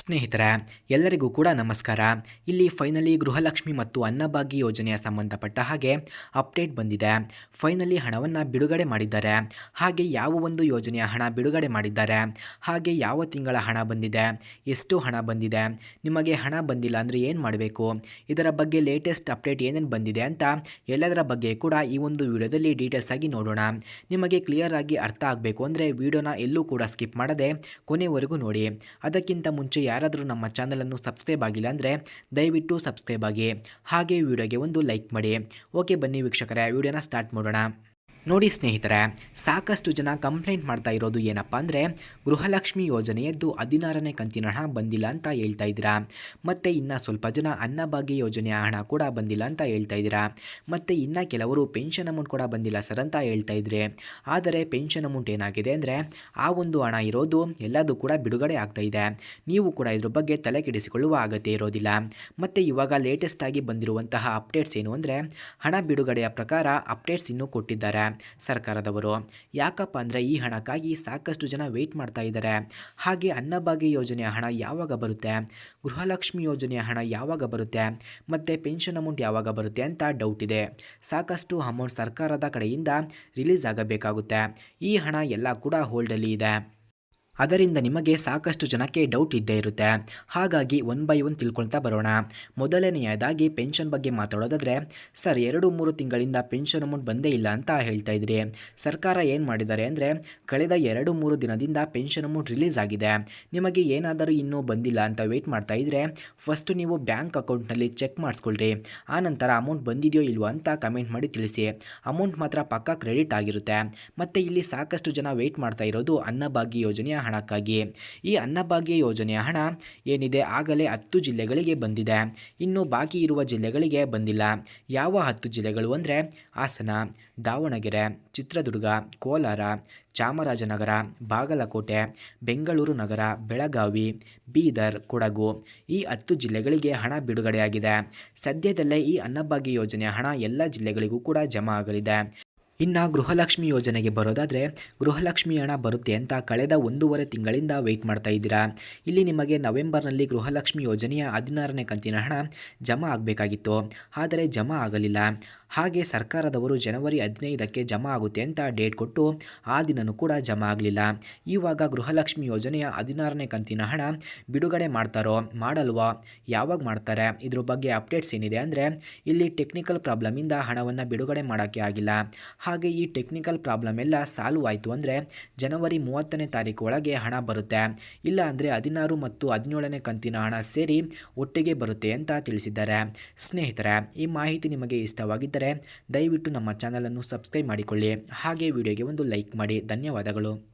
ಸ್ನೇಹಿತರೆ, ಎಲ್ಲರಿಗೂ ಕೂಡ ನಮಸ್ಕಾರ. ಇಲ್ಲಿ ಫೈನಲಿ ಗೃಹಲಕ್ಷ್ಮಿ ಮತ್ತು ಅನ್ನಭಾಗ್ಯ ಯೋಜನೆಯ ಸಂಬಂಧಪಟ್ಟ ಹಾಗೆ ಅಪ್ಡೇಟ್ ಬಂದಿದೆ. ಫೈನಲಿ ಹಣವನ್ನು ಬಿಡುಗಡೆ ಮಾಡಿದ್ದಾರೆ. ಹಾಗೆ ಯಾವ ಒಂದು ಯೋಜನೆಯ ಹಣ ಬಿಡುಗಡೆ ಮಾಡಿದ್ದಾರೆ? ಹಾಗೆ ಯಾವ ತಿಂಗಳ ಹಣ ಬಂದಿದೆ? ಎಷ್ಟು ಹಣ ಬಂದಿದೆ? ನಿಮಗೆ ಹಣ ಬಂದಿಲ್ಲ ಅಂದರೆ ಏನು ಮಾಡಬೇಕು? ಇದರ ಬಗ್ಗೆ ಲೇಟೆಸ್ಟ್ ಅಪ್ಡೇಟ್ ಏನೇನು ಬಂದಿದೆ ಅಂತ ಎಲ್ಲದರ ಬಗ್ಗೆ ಕೂಡ ಈ ಒಂದು ವಿಡಿಯೋದಲ್ಲಿ ಡೀಟೇಲ್ಸ್ ಆಗಿ ನೋಡೋಣ. ನಿಮಗೆ ಕ್ಲಿಯರ್ ಆಗಿ ಅರ್ಥ ಆಗಬೇಕು ಅಂದರೆ ವಿಡಿಯೋನ ಎಲ್ಲೂ ಕೂಡ ಸ್ಕಿಪ್ ಮಾಡದೆ ಕೊನೆವರೆಗೂ ನೋಡಿ. ಅದಕ್ಕಿಂತ ಮುಂಚೆ ಯಾರಾದರೂ ನಮ್ಮ ಚಾನಲನ್ನು ಸಬ್ಸ್ಕ್ರೈಬ್ ಆಗಿಲ್ಲ ಅಂದರೆ ದಯವಿಟ್ಟು ಸಬ್ಸ್ಕ್ರೈಬ್ ಆಗಿ. ಹಾಗೆ ವಿಡಿಯೋಗೆ ಒಂದು ಲೈಕ್ ಮಾಡಿ. ಓಕೆ, ಬನ್ನಿ ವೀಕ್ಷಕರೇ, ವಿಡಿಯೋನ ಸ್ಟಾರ್ಟ್ ಮಾಡೋಣ. ನೋಡಿ ಸ್ನೇಹಿತರೆ, ಸಾಕಷ್ಟು ಜನ ಕಂಪ್ಲೇಂಟ್ ಮಾಡ್ತಾ ಇರೋದು ಏನಪ್ಪ ಅಂದರೆ, ಗೃಹಲಕ್ಷ್ಮಿ ಯೋಜನೆಯದ್ದು ಹದಿನಾರನೇ ಕಂತಿನ ಹಣ ಬಂದಿಲ್ಲ ಅಂತ ಹೇಳ್ತಾ ಇದ್ದೀರಾ? ಮತ್ತು ಇನ್ನು ಸ್ವಲ್ಪ ಜನ ಅನ್ನಭಾಗ್ಯ ಯೋಜನೆಯ ಹಣ ಕೂಡ ಬಂದಿಲ್ಲ ಅಂತ ಹೇಳ್ತಾ ಇದ್ದೀರಾ? ಮತ್ತು ಇನ್ನು ಕೆಲವರು ಪೆನ್ಷನ್ ಅಮೌಂಟ್ ಕೂಡ ಬಂದಿಲ್ಲ ಸರ್ ಅಂತ ಹೇಳ್ತಾ ಇದ್ರೆ, ಆದರೆ ಪೆನ್ಷನ್ ಅಮೌಂಟ್ ಏನಾಗಿದೆ ಅಂದರೆ, ಆ ಒಂದು ಹಣ ಇರೋದು ಎಲ್ಲದೂ ಕೂಡ ಬಿಡುಗಡೆ ಆಗ್ತಾ ಇದೆ. ನೀವು ಕೂಡ ಇದ್ರ ಬಗ್ಗೆ ತಲೆ ಕೆಡಿಸಿಕೊಳ್ಳುವ ಅಗತ್ಯ ಇರೋದಿಲ್ಲ. ಮತ್ತು ಇವಾಗ ಲೇಟೆಸ್ಟ್ ಆಗಿ ಬಂದಿರುವಂತಹ ಅಪ್ಡೇಟ್ಸ್ ಏನು ಅಂದರೆ, ಹಣ ಬಿಡುಗಡೆಯ ಪ್ರಕಾರ ಅಪ್ಡೇಟ್ಸ್ ಇನ್ನೂ ಕೊಟ್ಟಿದ್ದಾರೆ. ಸರ್ಕಾರದವರು. ಯಾಕಪ್ಪ ಅಂದರೆ ಈ ಹಣಕ್ಕಾಗಿ ಸಾಕಷ್ಟು ಜನ ವೆಯ್ಟ್ ಮಾಡ್ತಾ ಇದ್ದಾರೆ. ಹಾಗೆ ಅನ್ನಭಾಗ್ಯ ಯೋಜನೆಯ ಹಣ ಯಾವಾಗ ಬರುತ್ತೆ? ಗೃಹಲಕ್ಷ್ಮಿ ಯೋಜನೆಯ ಹಣ ಯಾವಾಗ ಬರುತ್ತೆ? ಮತ್ತು ಪೆನ್ಷನ್ ಅಮೌಂಟ್ ಯಾವಾಗ ಬರುತ್ತೆ ಅಂತ ಡೌಟ್ ಇದೆ. ಸಾಕಷ್ಟು ಅಮೌಂಟ್ ಸರ್ಕಾರದ ಕಡೆಯಿಂದ ರಿಲೀಸ್ ಆಗಬೇಕಾಗುತ್ತೆ. ಈ ಹಣ ಎಲ್ಲ ಕೂಡ ಹೋಲ್ಡಲ್ಲಿ ಇದೆ. ಅದರಿಂದ ನಿಮಗೆ ಸಾಕಷ್ಟು ಜನಕ್ಕೆ ಡೌಟ್ ಇದ್ದೇ ಇರುತ್ತೆ. ಹಾಗಾಗಿ ಒನ್ ಬೈ ಒನ್ ತಿಳ್ಕೊಳ್ತಾ ಬರೋಣ. ಮೊದಲನೆಯದಾಗಿ ಪೆನ್ಷನ್ ಬಗ್ಗೆ ಮಾತಾಡೋದಾದರೆ, ಸರ್, ಎರಡು ಮೂರು ತಿಂಗಳಿಂದ ಪೆನ್ಷನ್ ಅಮೌಂಟ್ ಬಂದೇ ಇಲ್ಲ ಅಂತ ಹೇಳ್ತಾ ಇದ್ರಿ. ಸರ್ಕಾರ ಏನು ಮಾಡಿದ್ದಾರೆ ಅಂದರೆ, ಕಳೆದ ಎರಡು ಮೂರು ದಿನದಿಂದ ಪೆನ್ಷನ್ ಅಮೌಂಟ್ ರಿಲೀಸ್ ಆಗಿದೆ. ನಿಮಗೆ ಏನಾದರೂ ಇನ್ನೂ ಬಂದಿಲ್ಲ ಅಂತ ವೆಯ್ಟ್ ಮಾಡ್ತಾ ಇದ್ದರೆ ಫಸ್ಟು ನೀವು ಬ್ಯಾಂಕ್ ಅಕೌಂಟ್ನಲ್ಲಿ ಚೆಕ್ ಮಾಡಿಸ್ಕೊಳ್ರಿ. ಆನಂತರ ಅಮೌಂಟ್ ಬಂದಿದೆಯೋ ಇಲ್ವೋ ಅಂತ ಕಮೆಂಟ್ ಮಾಡಿ ತಿಳಿಸಿ. ಅಮೌಂಟ್ ಮಾತ್ರ ಪಕ್ಕಾ ಕ್ರೆಡಿಟ್ ಆಗಿರುತ್ತೆ. ಮತ್ತು ಇಲ್ಲಿ ಸಾಕಷ್ಟು ಜನ ವೆಯ್ಟ್ ಮಾಡ್ತಾ ಇರೋದು ಅನ್ನಭಾಗ್ಯ ಯೋಜನೆಯ ಹಣಕ್ಕಾಗಿ ಈ ಅನ್ನಭಾಗ್ಯ ಯೋಜನೆಯ ಹಣ ಏನಿದೆ ಆಗಲೇ ಹತ್ತು ಜಿಲ್ಲೆಗಳಿಗೆ ಬಂದಿದೆ. ಇನ್ನು ಬಾಕಿ ಇರುವ ಜಿಲ್ಲೆಗಳಿಗೆ ಬಂದಿಲ್ಲ. ಯಾವ ಹತ್ತು ಜಿಲ್ಲೆಗಳು ಅಂದರೆ ಹಾಸನ, ದಾವಣಗೆರೆ, ಚಿತ್ರದುರ್ಗ, ಕೋಲಾರ, ಚಾಮರಾಜನಗರ, ಬಾಗಲಕೋಟೆ, ಬೆಂಗಳೂರು ನಗರ, ಬೆಳಗಾವಿ, ಬೀದರ್, ಕೊಡಗು. ಈ ಹತ್ತು ಜಿಲ್ಲೆಗಳಿಗೆ ಹಣ ಬಿಡುಗಡೆಯಾಗಿದೆ. ಸದ್ಯದಲ್ಲೇ ಈ ಅನ್ನಭಾಗ್ಯ ಯೋಜನೆಯ ಹಣ ಎಲ್ಲ ಜಿಲ್ಲೆಗಳಿಗೂ ಕೂಡ ಜಮಾ ಆಗಲಿದೆ. ಇನ್ನು ಗೃಹಲಕ್ಷ್ಮಿ ಯೋಜನೆಗೆ ಬರೋದಾದರೆ ಗೃಹಲಕ್ಷ್ಮಿ ಹಣ ಬರುತ್ತೆ ಅಂತ ಕಳೆದ ಒಂದೂವರೆ ತಿಂಗಳಿಂದ ವೆಯ್ಟ್ ಮಾಡ್ತಾ ಇದ್ದೀರಾ. ಇಲ್ಲಿ ನಿಮಗೆ ನವೆಂಬರ್ನಲ್ಲಿ ಗೃಹಲಕ್ಷ್ಮಿ ಯೋಜನೆಯ ಹದಿನಾರನೇ ಕಂತಿನ ಹಣ ಜಮಾ ಆಗಬೇಕಾಗಿತ್ತು. ಆದರೆ ಜಮಾ ಆಗಲಿಲ್ಲ. ಹಾಗೆ ಸರ್ಕಾರದವರು ಜನವರಿ ಹದಿನೈದಕ್ಕೆ ಜಮಾ ಆಗುತ್ತೆ ಅಂತ ಡೇಟ್ ಕೊಟ್ಟು ಆ ದಿನವೂ ಕೂಡ ಜಮಾ ಆಗಲಿಲ್ಲ. ಇವಾಗ ಗೃಹಲಕ್ಷ್ಮಿ ಯೋಜನೆಯ ಹದಿನಾರನೇ ಕಂತಿನ ಹಣ ಬಿಡುಗಡೆ ಮಾಡ್ತಾರೋ ಮಾಡಲ್ವಾ, ಯಾವಾಗ ಮಾಡ್ತಾರೆ? ಇದ್ರ ಬಗ್ಗೆ ಅಪ್ಡೇಟ್ಸ್ ಏನಿದೆ ಅಂದರೆ, ಇಲ್ಲಿ ಟೆಕ್ನಿಕಲ್ ಪ್ರಾಬ್ಲಮಿಂದ ಹಣವನ್ನು ಬಿಡುಗಡೆ ಮಾಡೋಕ್ಕೆ ಆಗಿಲ್ಲ. ಹಾಗೆ ಈ ಟೆಕ್ನಿಕಲ್ ಪ್ರಾಬ್ಲಮ್ ಎಲ್ಲ ಸಾಲ್ವ್ ಆಯಿತು ಅಂದರೆ ಜನವರಿ ಮೂವತ್ತನೇ ತಾರೀಕು ಒಳಗೆ ಹಣ ಬರುತ್ತೆ. ಇಲ್ಲ ಅಂದರೆ ಹದಿನಾರು ಮತ್ತು ಹದಿನೇಳನೇ ಕಂತಿನ ಹಣ ಸೇರಿ ಒಟ್ಟಿಗೆ ಬರುತ್ತೆ ಅಂತ ತಿಳಿಸಿದ್ದಾರೆ. ಸ್ನೇಹಿತರೆ, ಈ ಮಾಹಿತಿ ನಿಮಗೆ ಇಷ್ಟವಾಗಿದ್ದರೆ ದಯವಿಟ್ಟು ನಮ್ಮ ಚಾನಲನ್ನು ಸಬ್ಸ್ಕ್ರೈಬ್ ಮಾಡಿಕೊಳ್ಳಿ. ಹಾಗೆ ವಿಡಿಯೋಗೆ ಒಂದು ಲೈಕ್ ಮಾಡಿ. ಧನ್ಯವಾದಗಳು.